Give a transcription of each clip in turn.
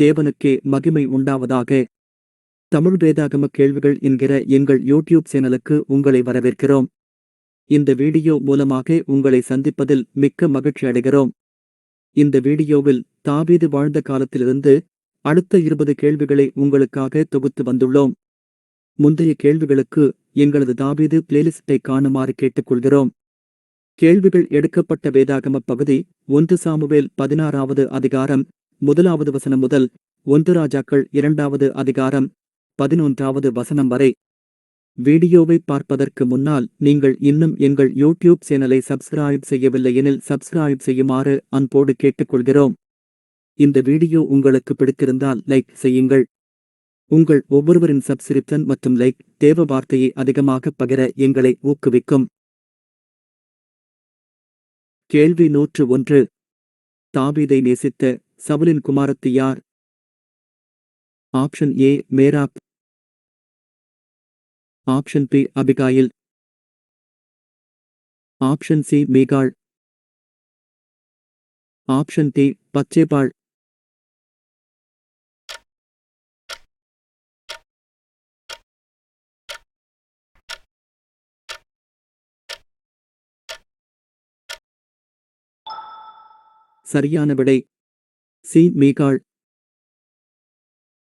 தேவனுக்கே மகிமை உண்டாவதாக. தமிழ் வேதாகம கேள்விகள் என்கிற எங்கள் யூடியூப் சேனலுக்கு உங்களை வரவேற்கிறோம். இந்த வீடியோ மூலமாக உங்களை சந்திப்பதில் மிக்க மகிழ்ச்சி அடைகிறோம். இந்த வீடியோவில் தாவீது வாழ்ந்த காலத்திலிருந்து அடுத்த இருபது கேள்விகளை உங்களுக்காக தொகுத்து வந்துள்ளோம். முந்தைய கேள்விகளுக்கு எங்களது தாவீது பிளேலிஸ்டை காணுமாறு கேட்டுக்கொள்கிறோம். கேள்விகள் எடுக்கப்பட்ட வேதாகம பகுதி ஒன்று சாமுவேல் பதினாறாவது அதிகாரம் முதலாவது வசனம் முதல் ஒன்று ராஜாக்கள் இரண்டாவது அதிகாரம் பதினொன்றாவது வசனம் வரை. வீடியோவை பார்ப்பதற்கு முன்னால் நீங்கள் இன்னும் எங்கள் யூடியூப் சேனலை சப்ஸ்கிரைப் செய்யவில்லை எனில் சப்ஸ்கிரைப் செய்யுமாறு அன்போடு கேட்டுக்கொள்கிறோம். இந்த வீடியோ உங்களுக்கு பிடித்திருந்தால் லைக் செய்யுங்கள். உங்கள் ஒவ்வொருவரின் சப்ஸ்கிரிப்ஷன் மற்றும் லைக் தேவ வார்த்தையை அதிகமாக பகிர எங்களை ஊக்குவிக்கும். கேள்வி நூற்று ஒன்று. தாவீதை நேசித்த சவுலின் குமாரத்து யார்? Option A Merab. Option B Abigail. Option C மீகாள். Option D பச்சேபாள் சரியான விடை. சி. மீகாள்.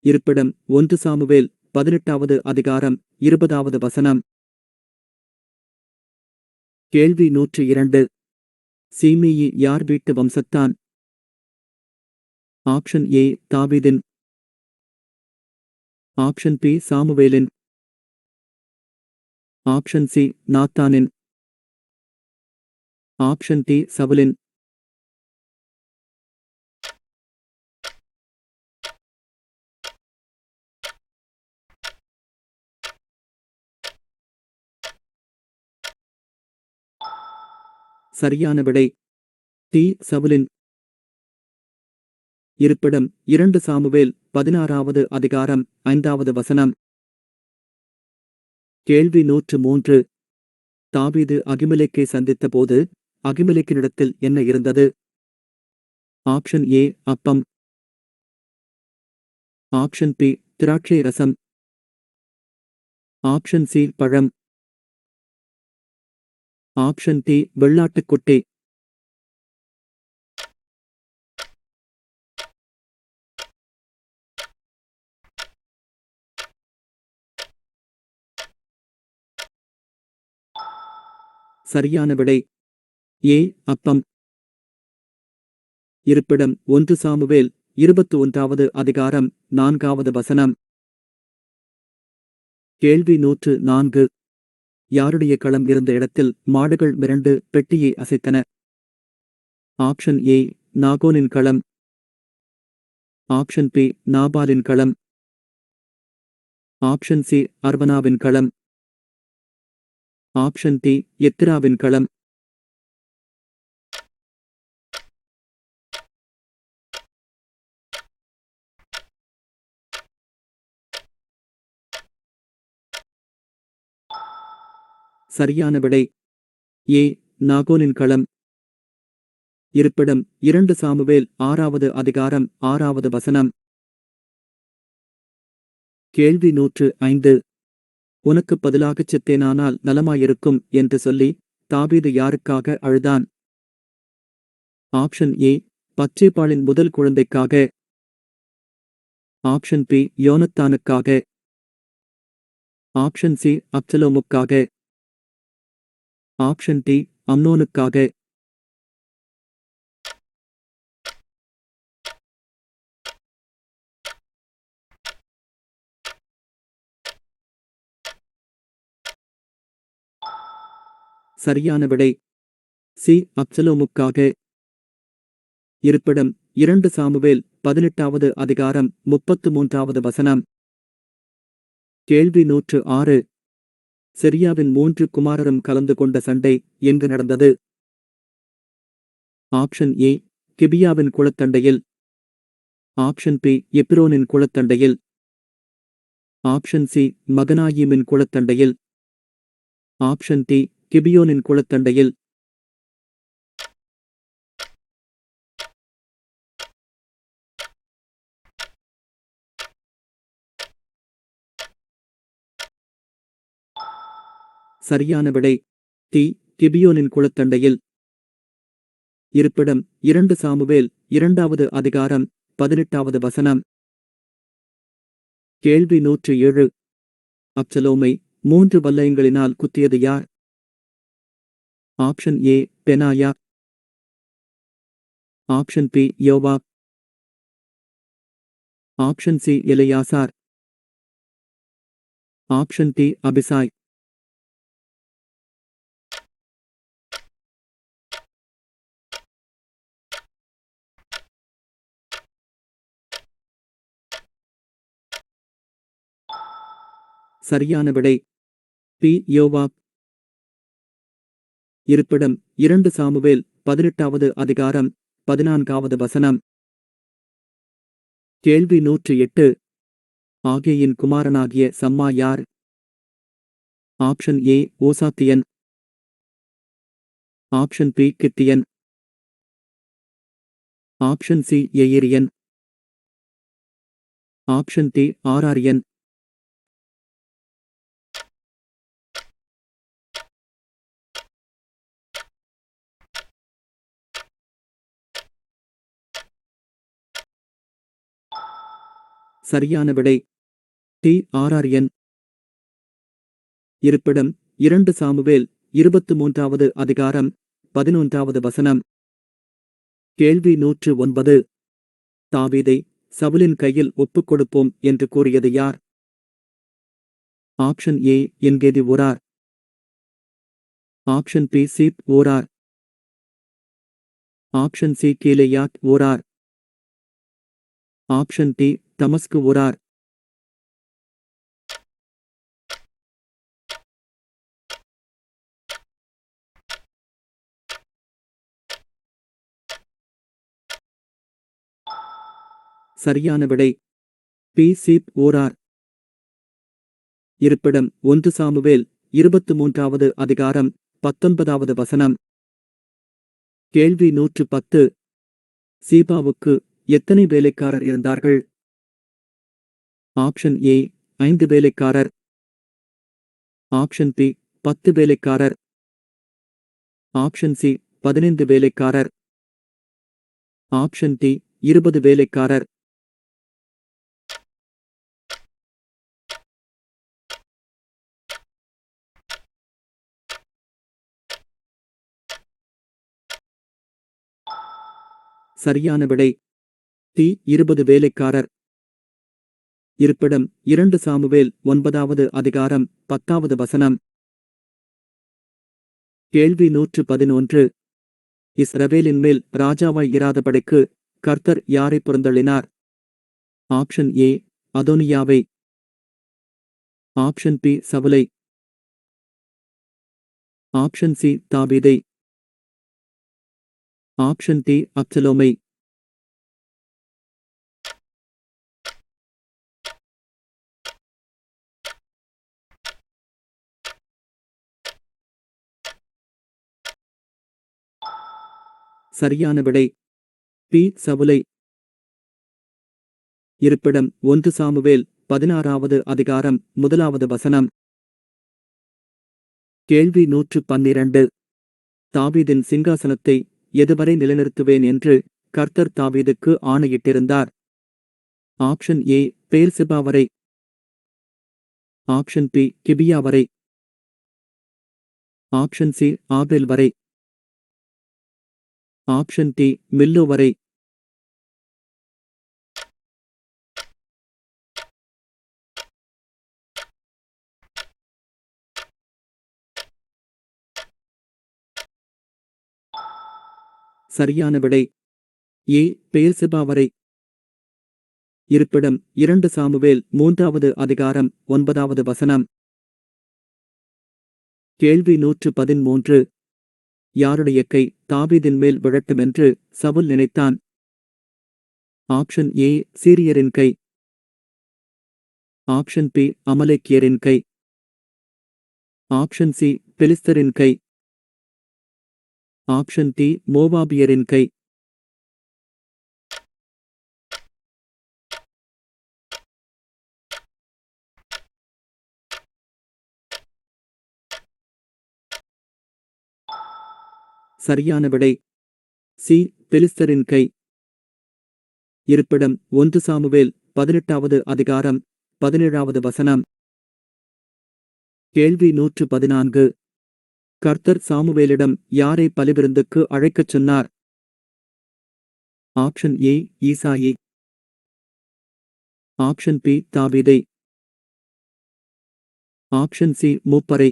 இருப்பிடம் ஒன்று சாமுவேல் பதினெட்டாவது அதிகாரம் இருபதாவது வசனம். கேள்வி நூற்றி இரண்டு. சீமேயி யார் வீட்டு வம்சத்தான்? Option A. தாவீதின். Option B. சாமுவேலின். Option C. நாத்தானின். Option D. சவுலின். சரியான விடை. டி. சவுலின் இருப்பிடம் இரண்டு சாமுவேல் பதினாறாவது அதிகாரம் ஐந்தாவது வசனம். கேள்வி நூற்று மூன்று. தாவீது அகிமலேக்கை சந்தித்த போது அகிமலேக்கினிடத்தில் என்ன இருந்தது? ஆப்ஷன் ஏ அப்பம். ஆப்ஷன் பி திராட்சை ரசம். ஆப்ஷன் சி பழம். ஆப்ஷன் டி வெள்ளாட்டுக்குட்டி சரியான விடை. ஏ அப்பம். இருப்பிடம் ஒன்று சாமுவேல் இருபத்தி ஒன்றாவது அதிகாரம் நான்காவது வசனம். கேள்வி நூற்று நான்கு. யாருடைய களம் இருந்த இடத்தில் மாடுகள் மிரண்டு பெட்டியை அசைத்தன. ஆப்ஷன் ஏ நாகோனின் களம். ஆப்ஷன் பி நாபாலின் களம். ஆப்ஷன் சி அர்வனாவின் களம். ஆப்ஷன் டி எத்திராவின் களம். சரியான விடை. ஏ நாகோனின் களம். இருப்பிடம் இரண்டு சாமுவேல் ஆறாவது அதிகாரம் ஆறாவது வசனம். கேள்வி நூற்று ஐந்து. உனக்கு பதிலாகச் செத்தேனானால் நலமாயிருக்கும் என்று சொல்லி தாவீது யாருக்காக அழுதான்? ஆப்ஷன் ஏ பச்சைப்பாளின் முதல் குழந்தைக்காக. ஆப்ஷன் பி யோனத்தானுக்காக. ஆப்ஷன் சி அப்சலோமுக்காக. ஆப்ஷன் டி அம்னோனுக்காக. சரியான விடை. சி அப்சலோமுக்காக. இருப்பிடம் இரண்டு சாமுவேல் பதினெட்டாவது அதிகாரம் முப்பத்து மூன்றாவது வசனம். கேள்வி நூற்று ஆறு. செரியாவின் மூன்று குமாரரும் கலந்து கொண்ட சண்டை எங்கு நடந்தது. ஆப்ஷன் ஏ கிபியாவின் குளத்தண்டையில். ஆப்ஷன் பி எப்ரோனின் குளத்தண்டையில். ஆப்ஷன் சி மகனாயீமின் குளத்தண்டையில். ஆப்ஷன் டி கிபியோனின் குளத்தண்டையில். சரியான விடை. டி கிபியோனின் குளத்தண்டையில். இருப்பிடம் இரண்டு சாமுவேல் இரண்டாவது அதிகாரம் பதினெட்டாவது வசனம். கேள்வி நூற்று ஏழு. அப்சலோமை மூன்று வல்லயங்களினால் குத்தியது யார்? Option A Benaiah. Option B யோவா option C Eleazar option D Abishai. சரியான விடை. பி. யோவா இருப்பிடம் இரண்டு சாமுவேல் பதினெட்டாவது அதிகாரம் பதினான்காவது வசனம். கேள்வி நூற்று எட்டு. ஆகேயின் குமாரனாகிய சம்மா யார்? Option A. ஓசாத்தியன். Option B. கித்தியன். Option C. எயிரியன். Option D. ஆராரியன். சரியான விடை. டி. ஆர்ஆர்என் இருப்பிடம் இரண்டு சாமுவேல் இருபத்து மூன்றாவது அதிகாரம் பதினொன்றாவது வசனம். கேள்வி நூற்று ஒன்பது. தாவீதை சவுலின் கையில் ஒப்புக் கொடுப்போம் என்று கூறியது யார்? ஆப்ஷன் ஏ என்கேதி ஓரார். ஆப்ஷன் பி சீப் ஓரார். ஆப்ஷன் சி கீலேயாக் ஓரார். ஆப்ஷன் டி தமஸ்கு ஓரார். சரியான விடை. பி. சீப் ஓரார். இருப்பிடம் ஒன்று சாமுவேல் இருபத்து மூன்றாவது அதிகாரம் பத்தொன்பதாவது வசனம். கேள்வி நூற்று பத்து. சீபாவுக்கு எத்தனை வேலைக்காரர் இருந்தார்கள்? ஆப்ஷன் ஏ ஐந்து வேலைக்காரர். ஆப்ஷன் பி பத்து வேலைக்காரர். ஆப்ஷன் சி பதினைந்து வேலைக்காரர். ஆப்ஷன் டி இருபது வேலைக்காரர். சரியான விடை. டி இருபது வேலைக்காரர். இருப்பிடம் இரண்டு சாமுவேல் ஒன்பதாவது அதிகாரம் பத்தாவது வசனம். கேள்வி நூற்று பதினொன்று. இஸ்ரவேலின் மேல் ராஜாவாய் இராதபடிக்கு கர்த்தர் யாரை புறந்தள்ளினார்? ஆப்ஷன் ஏ அதோனியாவை. ஆப்ஷன் பி சவலை. ஆப்ஷன் சி தாபீதை ஆப்ஷன் டி அப்சலோமை. சரியான விடை. பி. சவுலை. இருப்பிடம் ஒன்று சாமுவேல் பதினாறாவது அதிகாரம் முதலாவது வசனம். கேள்வி நூற்று பன்னிரண்டு. தாவீதின் சிங்காசனத்தை எதுவரை நிலைநிறுத்துவேன் என்று கர்த்தர் தாவீதுக்கு ஆணையிட்டிருந்தார். ஆப்ஷன் ஏ பேர்சிபா வரை. ஆப்ஷன் பி கிபியா வரை. ஆப்ஷன் சி ஆபேல் வரை. ஆப்ஷன் டி மில்லோ வரை. சரியான விடை. ஏ பேசுபா வரை. இருப்பிடம் இரண்டு சாமுவேல் மூன்றாவது அதிகாரம் ஒன்பதாவது வசனம். கேள்வி நூற்று பதிமூன்று யாருடைய கை தாவீதின் மேல் விழட்டுமென்று சவுல் நினைத்தான். ஆப்ஷன் ஏ சீரியரின் கை. ஆப்ஷன் பி அமலேக்கியரின் கை. ஆப்ஷன் சி பெலிஸ்தரின் கை. ஆப்ஷன் டி மோவாபியரின் கை. சரியான விடை. சி. பெலிஸ்தரின் கை. இருப்பிடம் ஒன்று சாமுவேல் பதினெட்டாவது அதிகாரம் பதினேழாவது வசனம். கேள்வி நூற்று பதினான்கு. கர்த்தர் சாமுவேலிடம் யாரை பலிவிருந்துக்கு அழைக்கச் சொன்னார்? Option A. ஈசாயி. Option B. தாவிதை. Option C. மூப்பரை.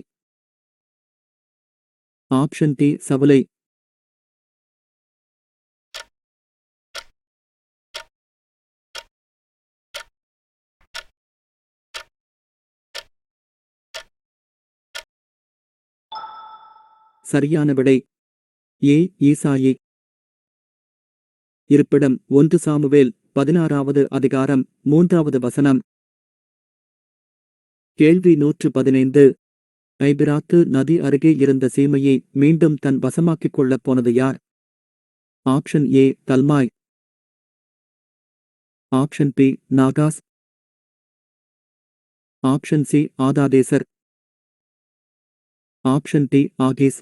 Option D. சவலை. சரியான விடை. ஏ ஈசாயி. இருப்பிடம் ஒன்று சாமுவேல் பதினாறாவது அதிகாரம் மூன்றாவது வசனம். கேள்வி நூற்று பதினைந்து. ஐபிராத்து நதி அருகே இருந்த சீமையை மீண்டும் தன் வசமாக்கிக் கொள்ளப் போனது யார்? Option A Talmai. Option B Nahash. Option C Hadadezer. Option D Achish.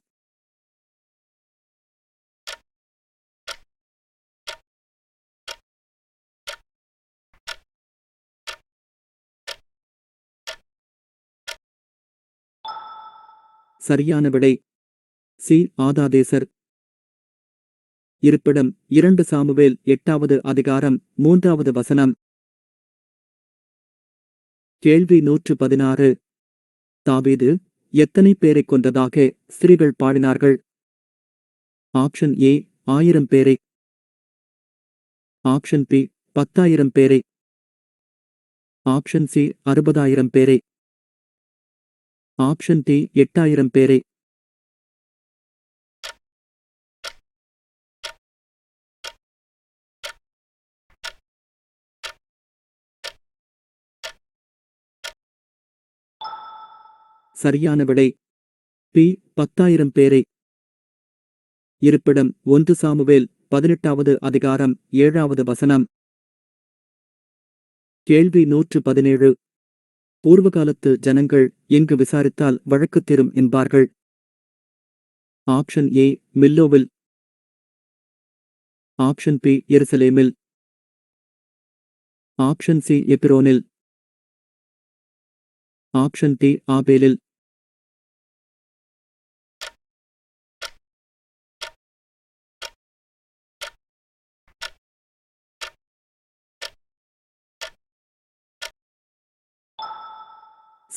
சரியான விடை. சி. ஆதாதேசர். இருப்பிடம் இரண்டு சாமுவேல் எட்டாவது அதிகாரம் மூன்றாவது வசனம். கேள்வி நூற்று பதினாறு. தாவீது எத்தனை பேரை கொன்றதாக ஸ்திரீகள் பாடினார்கள்? ஆப்ஷன் ஏ ஆயிரம் பேரை. ஆப்ஷன் பி பத்தாயிரம் பேரை. ஆப்ஷன் சி அறுபதாயிரம் பேரை. ஆப்ஷன் டி எட்டாயிரம் பேரை. சரியான விடை. பி பத்தாயிரம் பேரை. இருப்பிடம் ஒன்று சாமுவேல் பதினெட்டாவது அதிகாரம் ஏழாவது வசனம். கேள்வி நூற்று பதினேழு. பூர்வகாலத்து ஜனங்கள் எங்கு விசாரித்தால் வழக்கு தரும் என்பார்கள். ஆப்ஷன் ஏ மில்லோவில். ஆப்ஷன் பி எருசலேமில். ஆப்ஷன் சி எபிரோனில். ஆப்ஷன் டி ஆபேலில்.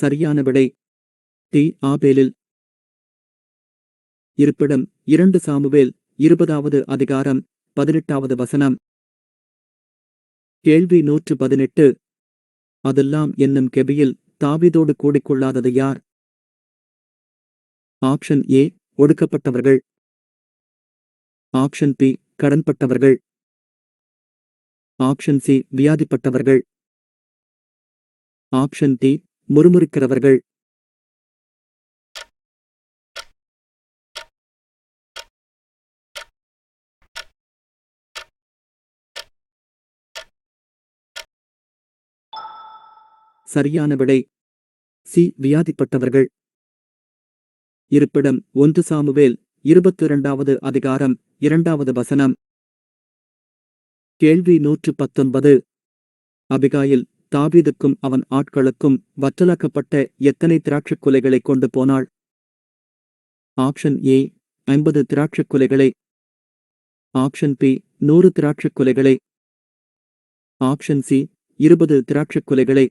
சரியான விடை. டி. ஆபேலில். இருப்பிடம் இரண்டு சாமுவேல் இருபதாவது அதிகாரம் பதினெட்டாவது வசனம். கேள்வி நூற்று பதினெட்டு. அதெல்லாம் என்னும் கெபியில் தாவிதோடு கூடிக்கொள்ளாதது யார்? ஆப்ஷன் ஏ ஒடுக்கப்பட்டவர்கள். ஆப்ஷன் பி கடன்பட்டவர்கள். ஆப்ஷன் சி வியாதிப்பட்டவர்கள். ஆப்ஷன் டி முறுமுறுக்கிறவர்கள். சரியான விடை. சி. வியாதிப்பட்டவர்கள். இருப்பிடம் ஒன்று சாமுவேல் இருபத்தி இரண்டாவது அதிகாரம் இரண்டாவது வசனம். கேள்வி நூற்று பத்தொன்பது. அபிகாயில் தாவீதுக்கும் அவன் ஆட்களுக்கும் வற்றலாக்கப்பட்ட எத்தனை திராட்சைக் குலைகளை கொண்டு போனாள்? ஆப்ஷன் ஏ ஐம்பது திராட்சைக் குலைகளை. ஆப்ஷன் பி நூறு திராட்சைக் குலைகளை. ஆப்ஷன் சி இருபது திராட்சைக் குலைகளை.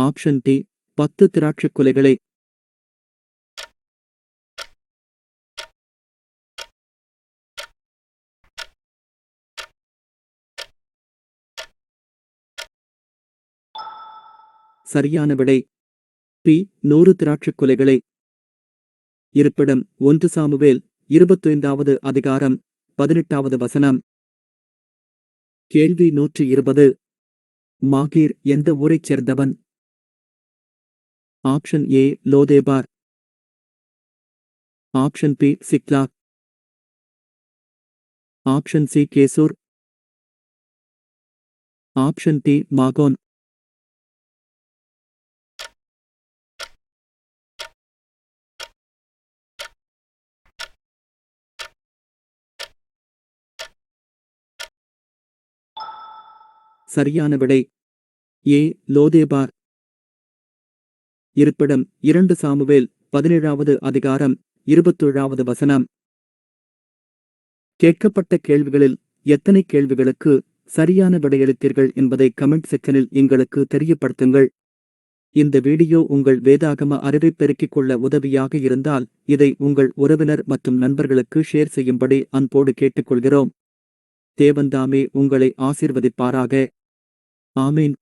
ஆப்ஷன் டி பத்து திராட்சைக் குலைகளை. சரியான விடை. பி நூறு திராட்சைக் கொலைகளை. இருப்பிடம் ஒன்று சாமுவேல் இருபத்தைந்தாவது அதிகாரம் பதினெட்டாவது வசனம். கேள்வி நூற்றி இருபது. மாகீர் எந்த ஊரைச் சேர்ந்தவன்? Option A Lodebar. Option B Ziklag option C Geshur. Option D மாகோன். சரியான விடை. ஏ. லோதேபார். இருப்பிடம் இரண்டு சாமுவேல் பதினேழாவது அதிகாரம் இருபத்தேழாவது வசனம். கேட்கப்பட்ட கேள்விகளில் எத்தனை கேள்விகளுக்கு சரியான விடையளித்தீர்கள் என்பதை கமெண்ட் செக்ஷனில் எங்களுக்கு தெரியப்படுத்துங்கள். இந்த வீடியோ உங்கள் வேதாகம அறிவை பெருக்கிக் கொள்ள உதவியாக இருந்தால் இதை உங்கள் உறவினர் மற்றும் நண்பர்களுக்கு ஷேர் செய்யும்படி அன்போடு கேட்டுக்கொள்கிறோம். தேவந்தாமே உங்களை ஆசிர்வதிப்பாராக. ஆமீன்